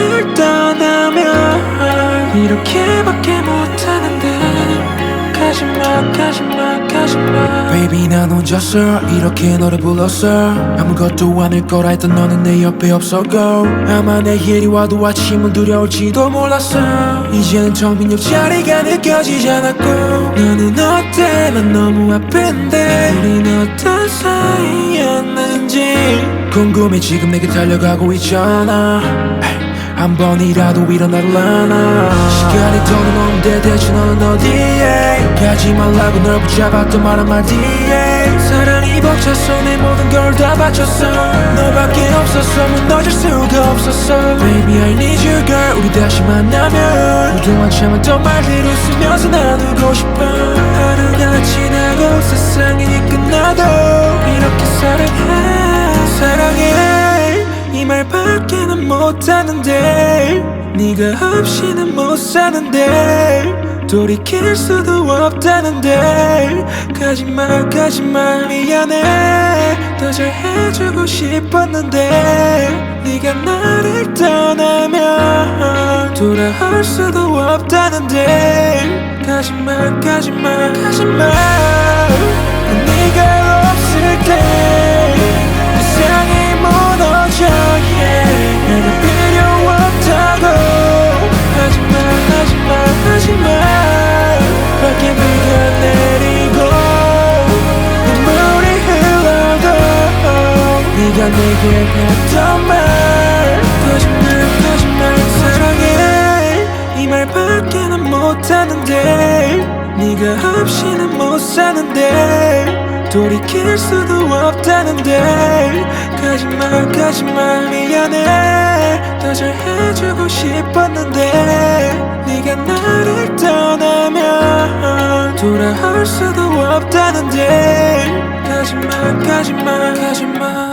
나를 떠나면 이렇게밖에 못하는데. 가지마 가지마 가지마. Baby 난 혼자서 이렇게 너를 불렀어. 아무것도 아닐 거라 했던 너는 내 옆에 없었고 아마 내일이 와도 아침은 두려울지도 몰랐어. 이제는 정빈 옆자리가 느껴지지 않았고. 너는 어때? 난 너무 아픈데. 우린 어떤 사이였는지 궁금해. 지금 내게 달려가고 있잖아 한 번이라도 일어날라나? 시간이 더는 없는데 대체 너는 어디에? 가지 말라고 널 붙잡았던 말 한마디에? 사랑이 벅찼어 내 모든 걸 다 바쳤어. 너밖에 없었어 무너질 수가 없었어. Baby I need you girl. 우리 다시 만나면 그동안 참았던 말들 웃으면서 나누고 싶어. 하루가 지나고 세상이 못하는데 네가 없이는 못 사는데 돌이킬 수도 없다는데 가지마 가지마 미안해 더 잘해주고 싶었는데 네가 나를 떠나면 돌아올 수도 없다는데 가지마 가지마 가지마 내게 했던 말 거짓말 거짓말 사랑해. 이 말밖에는 못하는데 네가 없이는 못 사는데 돌이킬 수도 없다는데. 가지마 가지마 미안해. 더 잘해주고 싶었는데 네가 나를 떠나면 돌아올 수도 없다는데. 가지마 가지마 가지마